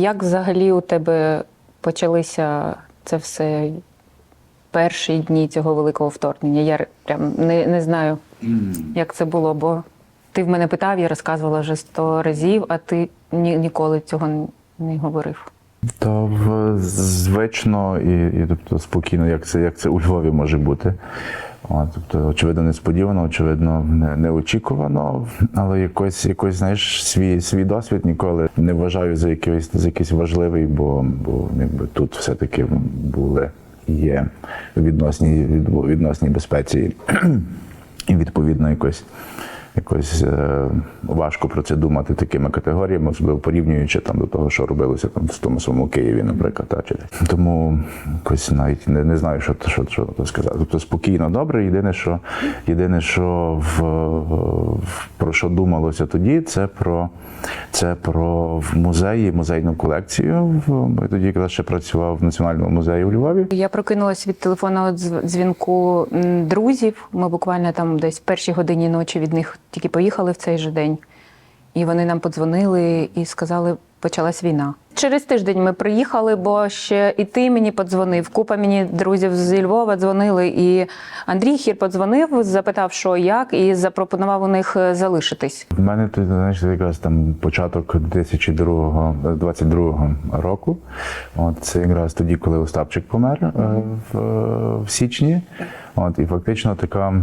як взагалі у тебе почалися це все перші дні цього великого вторгнення? Я прям не, не знаю, як це було, бо ти в мене питав, я розказувала вже сто разів, а ти ні, ніколи цього не говорив. То звично і, і тобто, спокійно, як це, як це у Львові може бути. От, тобто, очевидно, несподівано, очевидно, не, неочікувано, але якось, якось знаєш, свій, свій досвід ніколи не вважаю за якийсь, за якийсь важливий, бо, бо якби, тут все-таки були є відносні, від, відносні безпеці. І відповідно якось, якось е, важко про це думати такими категоріями, особливо порівнюючи там до того, що робилося там в тому самому Києві, наприклад. Та, чи. Тому якось навіть не, не знаю, що, що, що тут сказати. Тобто спокійно, добре. Єдине, що єдине, що в, в про що думалося тоді, це про це про в музеї, музейну колекцію. Я тоді якраз ще працював в Національному музеї у Львові. Я прокинулась від телефонного дзвінку друзів. Ми буквально там десь в першій годині ночі від них тільки поїхали в цей же день. І вони нам подзвонили і сказали, почалась війна. Через тиждень ми приїхали, бо ще і ти мені подзвонив. Купа мені друзів зі Львова дзвонили. І Андрій Хір подзвонив, запитав, що як, і запропонував у них е, залишитись. В мене тут знаєш, якраз там початок 2022 року. От це якраз тоді, коли Остапчик помер е, в, в січні. От, і фактично така.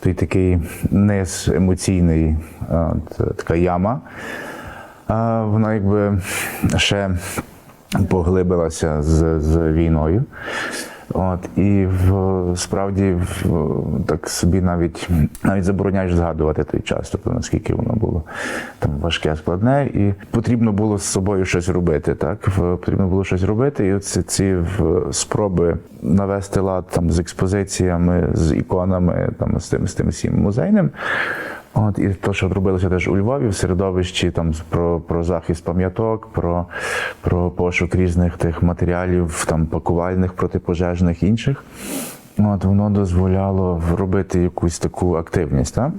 Той такий низ емоційний, от, така яма. А, Вона якби ще поглибилася з, з війною. От, і в, справді в, так собі навіть навіть забороняєш згадувати той час, тобто наскільки воно було там важке, складне, і потрібно було з собою щось робити. Так В- потрібно було щось робити, і оці ці в, спроби навести лад там з експозиціями, з іконами, там з тим з тим всім музейним. От і те, що робилося теж у Львові в середовищі, там про, про захист пам'яток, про, про пошук різних тих матеріалів, там пакувальних, протипожежних інших. От воно дозволяло робити якусь таку активність. Так?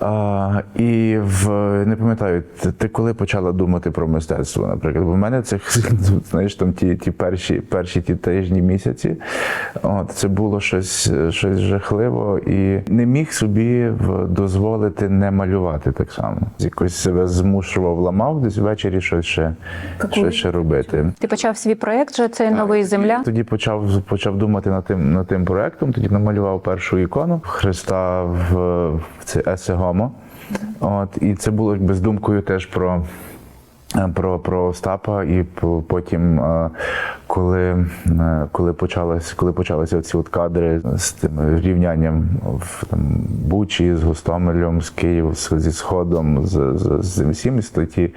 А, і в не пам'ятаю, ти, коли почала думати про мистецтво, наприклад, бо в мене це знаєш там ті, ті перші, перші ті тижні місяці. От це було щось, щось жахливо, і не міг собі дозволити не малювати так само. Якось себе змушував, ламав десь ввечері щось ще, щось ще робити. Ти почав свій проєкт, же цей новий земля. Тоді почав почав думати над тим над тим проектом. Тоді намалював першу ікону Христа в, в це Есе Гомо. От і це було з думкою теж про. е, Про, про Остапа, і потім, е, коли, е, коли, почалось, коли почалися ці от кадри з тим рівнянням в там, Бучі, з Гостомелем, з Києвом, зі Сходом, з, з, з всім, і статті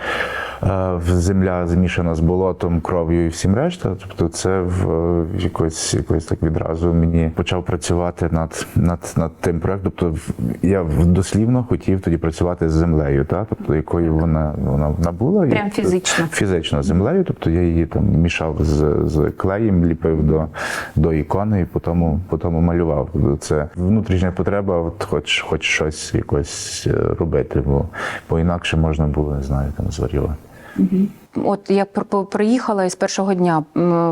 е, земля змішана з болотом, кров'ю і всім решта. Тобто, це в е, якось, якось так відразу мені почав працювати над, над, над тим проектом. Тобто, я в- дослівно хотів тоді працювати з землею, та? тобто якою вона, вона, вона була. Прям фізично. фізично землею, тобто я її там мішав з, з клеєм, ліпив до, до ікони і потім, потім малював. Це внутрішня потреба, от хоч, хоч щось якось е, робити, бо, бо інакше можна було, не знаю, там зварювати. От я приїхала і з першого дня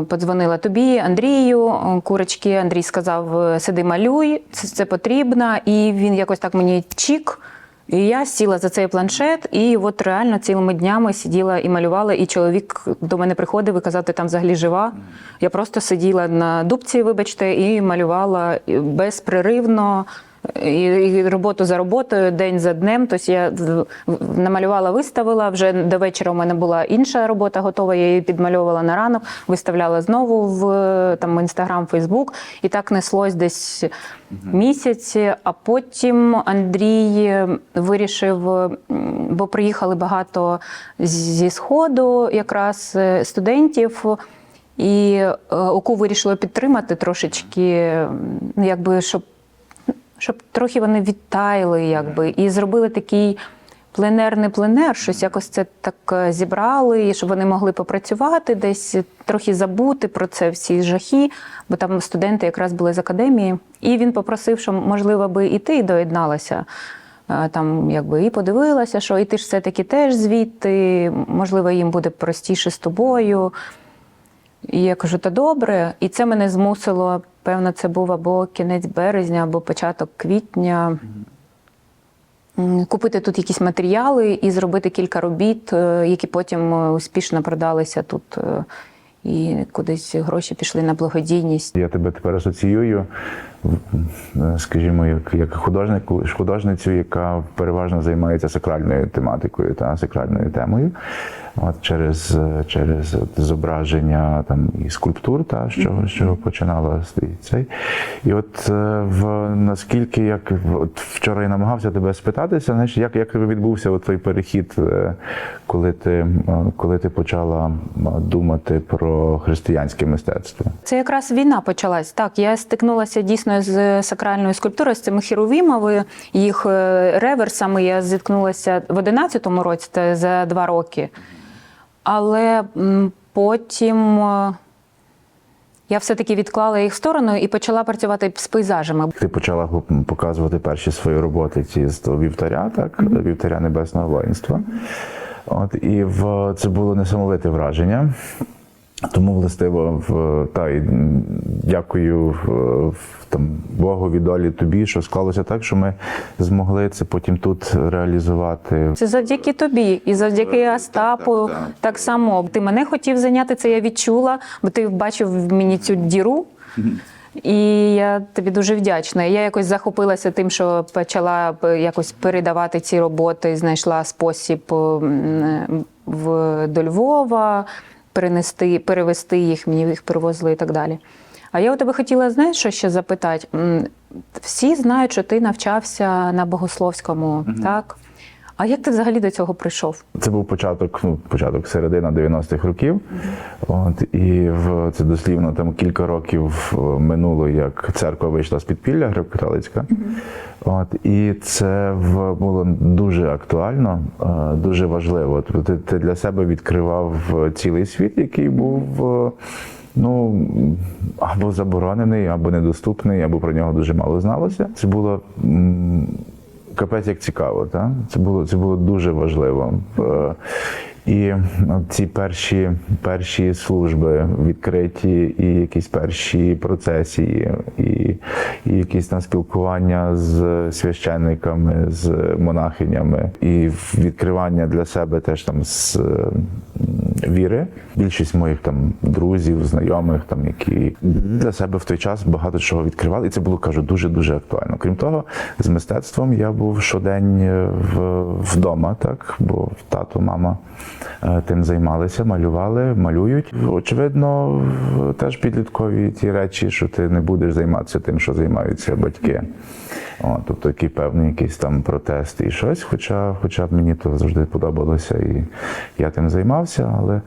подзвонила тобі, Андрію, е, курочки. Андрій сказав: е, сиди, малюй, це потрібно. І він якось так мені чік. І я сіла за цей планшет, і от реально цілими днями сиділа і малювала. І чоловік до мене приходив і казав, ти там взагалі жива. Я просто сиділа на дубці, вибачте, і малювала безпреривно. І, і роботу за роботою, день за днем. Тобто я намалювала, виставила. Вже до вечора у мене була інша робота готова. Я її підмальовувала на ранок, виставляла знову в е, там інстаграм, Фейсбук. І так неслось десь місяць. А потім Андрій вирішив, бо приїхали багато зі сходу, якраз е, студентів. І е, ОКУ вирішило підтримати трошечки, якби щоб щоб трохи вони відтаяли, якби, і зробили такий пленерний пленер, щось якось це так е, зібрали, щоб вони могли попрацювати десь, трохи забути про це всі жахи, бо там студенти якраз були з академії. І він попросив, що можливо би і ти доєдналася. е, там якби і подивилася, що і ти ж все-таки теж звідти, можливо, їм буде простіше з тобою. І я кажу, та добре. І це мене змусило, певно, це був або кінець березня, або початок квітня. Купити тут якісь матеріали і зробити кілька робіт, е, які потім е, успішно продалися тут. е, І кудись гроші пішли на благодійність. Я тебе тепер асоціюю, скажімо, як, як художнику, художницю, яка переважно займається сакральною тематикою та сакральною темою. От через, через от зображення там і скульптур, та з чого починала цей-. І от е, в наскільки як от вчора я намагався тебе спитатися, знаєш, як, як відбувся от той перехід, е, коли ти, коли ти почала думати про християнське мистецтво? Це якраз війна почалась. Так, я стикнулася дійсно з сакральною скульптурою, з цими хіровімами, їх е, реверсами. Я зіткнулася в 11-му році, це за два роки. Але потім е, я все-таки відклала їх в сторону і почала працювати з пейзажами. Ти почала показувати перші свої роботи ці з вівтаря, так вівтаря небесного воїнства. От і в це було несамовите враження. Тому властиво в та й м, дякую в, в, там Богу долі тобі, що склалося так, що ми змогли це потім тут реалізувати. Це завдяки тобі і завдяки Остапу. так, Так, так. само. Ти мене хотів зайняти це, я відчула, бо ти бачив в мені цю діру. І я тобі дуже вдячна. Я якось захопилася тим, що почала якось передавати ці роботи, знайшла спосіб в, до Львова перенести, перевести їх, мені їх привозили і так далі. А я у тебе хотіла, знаєш, що ще запитати? Всі знають, що ти навчався на богословському, так? А як ти взагалі до цього прийшов? Це був початок, ну, початок середина 90-х років. От, і в це дослівно там кілька років е, минуло, як церква вийшла з підпілля греко-католицька. От, і це в, було дуже актуально, е, дуже важливо. Тобто ти, ти для себе відкривав цілий світ, який був. е, Ну, або заборонений, або недоступний, або про нього дуже мало зналося. Це було капець як цікаво, Та? Це було, це було дуже важливо. І ці перші, перші служби відкриті, і якісь перші процесії, і, і якісь там спілкування з священниками, з монахинями, і відкривання для себе теж там з віри. Більшість моїх там друзів, знайомих, там які для себе в той час багато чого відкривали, і це було кажу дуже дуже актуально. Крім того, з мистецтвом я був щодень е, в, вдома, так бо тато, мама тим займалися, малювали, малюють. Очевидно, теж підліткові ті речі, що ти не будеш займатися тим, що займаються батьки. О, тобто який певний якийсь там протест і щось, хоча, хоча б мені то завжди подобалося, і я тим займався, але,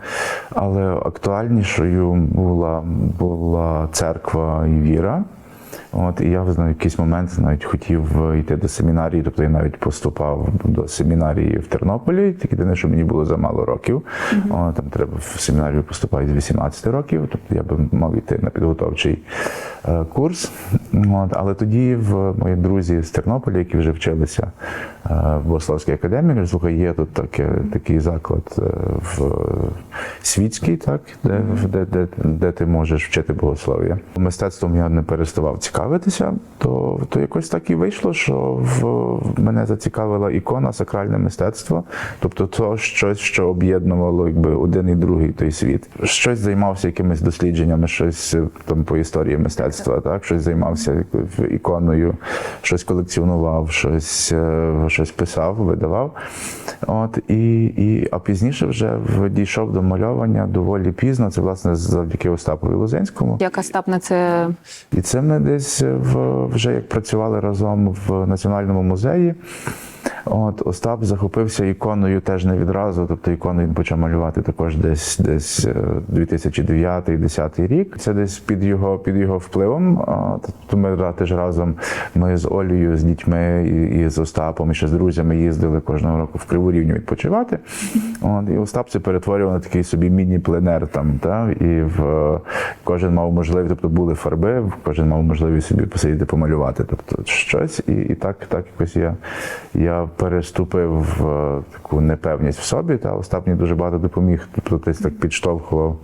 але актуальнішою була, була церква і віра. От, і я в якийсь момент навіть хотів е, йти до семінарії, тобто я навіть поступав до семінарії в Тернополі, тільки не що мені було замало років. О, там треба в семінарію поступати з 18 років, тобто я би мав йти на підготовчий курс. От, але тоді в мої друзі з Тернополя, які вже вчилися е, в Богословській академії, кажуть, слухай, є тут таке, такий заклад е, в світський, так, де, де, де, де ти можеш вчити богослов'я. Мистецтвом я не переставав цікавитися, то, то якось так і вийшло, що в, мене зацікавила ікона, сакральне мистецтво, тобто то щось, що об'єднувало якби один і другий той світ. Щось займався якимись дослідженнями, щось е, там по історії мистецтва, так, щось займався іконою, щось колекціонував, щось, е, щось писав, видавав. От, і, і, а пізніше вже дійшов до мальовання доволі пізно. Це власне завдяки Остапові Лозенському. Як Остап на це І це ми десь в, вже як працювали разом в Національному музеї. От Остап захопився іконою теж не відразу. Тобто ікону він почав малювати також десь десь 2009-2010 рік. Це десь під його під його впливом. Тобто ми теж разом ми з Олею, з дітьми і, і з Остапом, і ще з друзями їздили кожного року в Криву Рівню відпочивати. От, і Остап це перетворював на такий собі міні-пленер там. Та, і в, е, кожен мав можливість, тобто були фарби, кожен мав можливість собі посидіти помалювати. Тобто щось, і, і так, так якось я, я переступив в е, таку непевність в собі. Та Остап мені дуже багато допоміг, тобто десь так підштовхував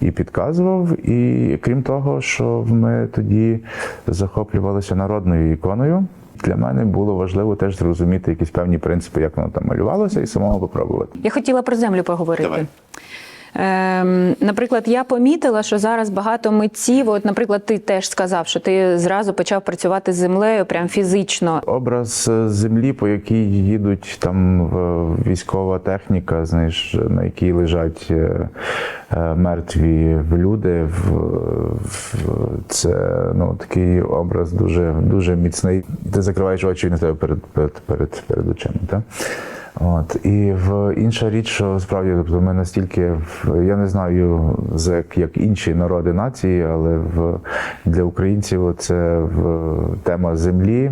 і підказував. І крім того, що ми тоді захоплювалися народною іконою. Для мене було важливо теж зрозуміти якісь певні принципи, як воно там малювалося, і самому попробувати. Я хотіла про землю поговорити. Давай. Ем, наприклад, я помітила, що зараз багато митців, от, наприклад, ти теж сказав, що ти зразу почав працювати з землею прям фізично. Образ е, землі, по якій їдуть там військова техніка, знаєш, на якій лежать е, е, мертві люди. Це ну, такий образ дуже, дуже міцний. Ти закриваєш очі і на тебе перед, перед, перед, перед очима. Так? От і в інша річ, що справді, тобто ми настільки я не знаю як, як інші народи нації, але в для українців це в тема землі.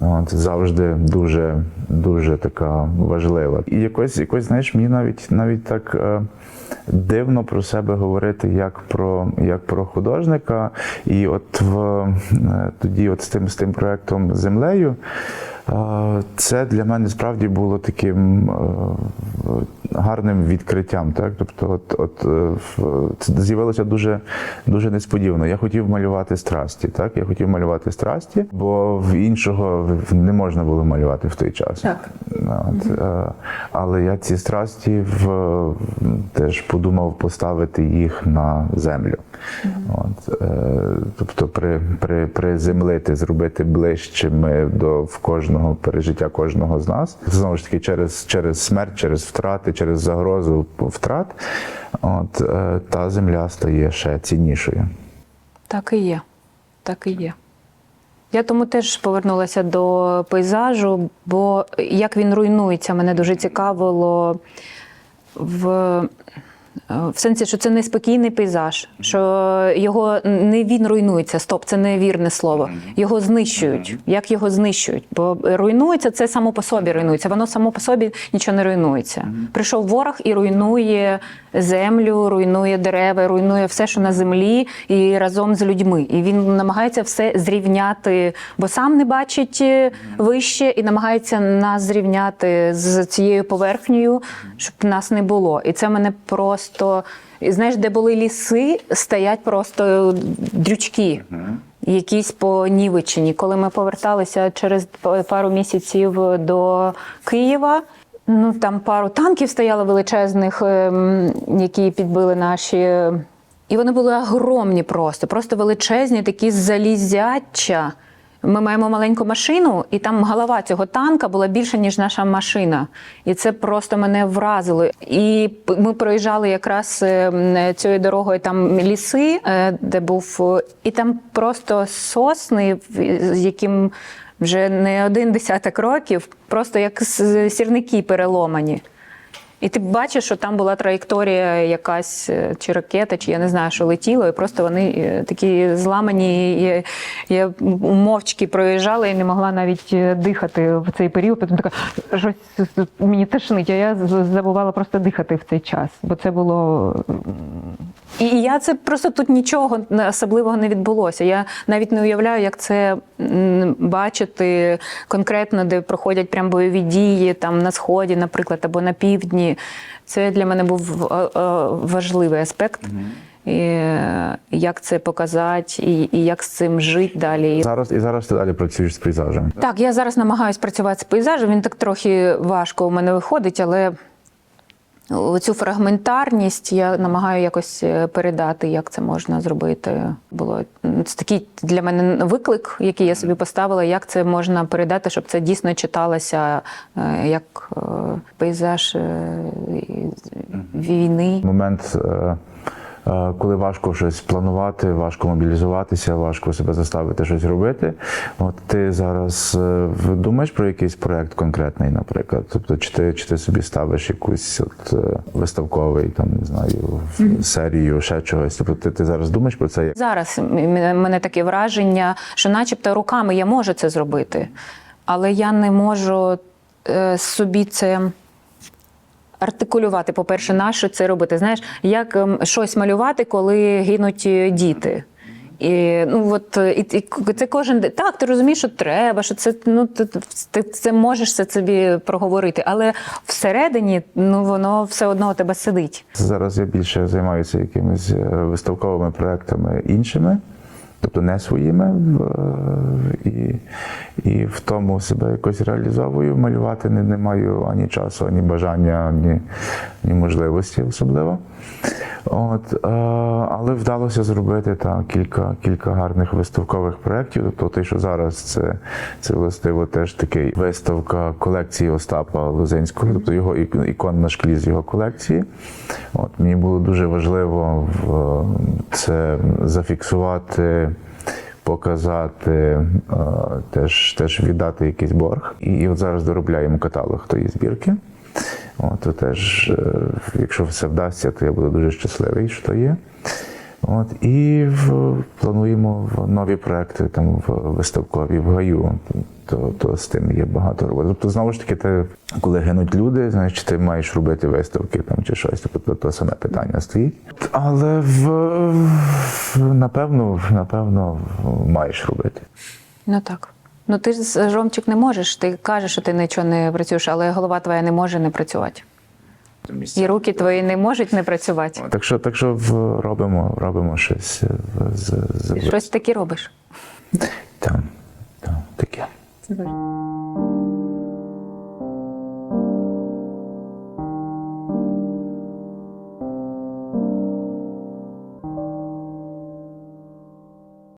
От, завжди дуже, дуже така важлива. І якось, якось знаєш, мені навіть навіть так е, дивно про себе говорити як про, як про художника. І от в, е, тоді, от з тим, з тим проектом Землею, це для мене справді було таким е, гарним відкриттям. Так? Тобто, от, от, е, це з'явилося дуже, дуже несподівано. Я хотів малювати страсті. Так? Я хотів малювати страсті, бо в іншого не можна було малювати в той час. Так. От, е, але я ці страсті в, теж подумав поставити їх на землю. От, е, тобто при, при, приземлити, зробити ближчими до в кожного пережиття кожного з нас. Знову ж таки, через, через смерть, через втрати, через загрозу втрат, от, е, та земля стає ще ціннішою. Так і є. Так і є. Я тому теж повернулася до пейзажу, бо як він руйнується, мене дуже цікавило в, в сенсі, що це неспокійний пейзаж, що його не він руйнується. Стоп, це невірне слово. Його знищують. Як його знищують? Бо руйнується це само по собі руйнується. Воно само по собі нічого не руйнується. Прийшов ворог і руйнує землю, руйнує дерева, руйнує все, що на землі, і разом з людьми. І він намагається все зрівняти, бо сам не бачить е, вище і намагається нас зрівняти з цією поверхнею, щоб нас не було. І це мене просто. І знаєш, де були ліси, стоять просто дрючки. Якісь понівечені. Коли ми поверталися через пару місяців до Києва, ну там пару танків стояло величезних, ем, які підбили наші. І вони були огромні просто, просто величезні, такі залізяча. Ми маємо маленьку машину, і там голова цього танка була більша, ніж наша машина. І це просто мене вразило. І ми проїжджали якраз е, цією дорогою там ліси, е, де був, і там просто сосни, з яким вже не один десяток років, просто як сірники переломані. І ти бачиш, що там була траєкторія якась е, чи ракета, чи я не знаю, що летіло, і просто вони е, такі зламані. І я мовчки проїжджала і не могла навіть е, дихати в цей період. Потім така щось мені тошнить, а я забувала просто дихати в цей час, бо це було. І я це просто тут нічого особливого не відбулося. Я навіть не уявляю, як це бачити конкретно, де проходять прям бойові дії там на сході, наприклад, або на півдні. Це для мене був е, е, важливий аспект. І, е, як це показати, і, і як з цим жити далі. Зараз і зараз ти далі працюєш з пейзажем. Так, я зараз намагаюся працювати з пейзажем. Він так трохи важко у мене виходить, але цю фрагментарність я намагаю якось е, передати, як це можна зробити. Було це такий для мене виклик, який я собі поставила, як це можна передати, щоб це дійсно читалося е, як е, пейзаж війни. момент коли важко щось планувати, важко мобілізуватися, важко себе заставити щось робити. От ти зараз е, думаєш про якийсь проект конкретний, наприклад? Тобто, чи ти, чи ти собі ставиш якусь от е, виставковий, там не знаю, серію, ще чогось? Тобто ти, ти зараз думаєш про це? Зараз мене таке враження, що начебто руками я можу це зробити, але я не можу е, собі це. Артикулювати, по-перше, на що це робити. Знаєш, як ем, щось малювати, коли гинуть е, діти. І, ну, от, і, і це кожен. Так, ти розумієш, що треба, що це, ну, ти, ти це можеш це собі проговорити, але всередині ну, воно все одно у тебе сидить. Зараз я більше займаюся якимись е, виставковими проектами іншими, тобто не своїми, в- і, і в тому себе якось реалізовую. Малювати не, не маю ані часу, ані бажання, ані, ані можливості особливо. От, е, але вдалося зробити так, кілька, кілька гарних виставкових проєктів. Тобто, те, що зараз це, це властиво теж такий виставка колекції Остапа Лозинського, тобто його ікон на шклі з його колекції. От, мені було дуже важливо в, це зафіксувати. Показати, е, теж, теж віддати якийсь борг. І, і от зараз доробляємо каталог тої збірки. От, то теж, е, якщо все вдасться, то я буду дуже щасливий, що то є. От, і в, плануємо в нові проекти там в виставкові в гаю. То, то з тим є багато роботи. Тобто, знову ж таки, ти, коли гинуть люди, знаєш, ти маєш робити виставки там чи щось, тобто то саме питання стоїть. Але в, в напевно, напевно, маєш робити. Ну так. Ну ти ж Ромчик не можеш. Ти кажеш, що ти нічого не працюєш, але голова твоя не може не працювати. І руки твої не можуть не працювати. Так що, так що в, робимо, робимо щось е, з, з, Щось таке робиш. там, там таке.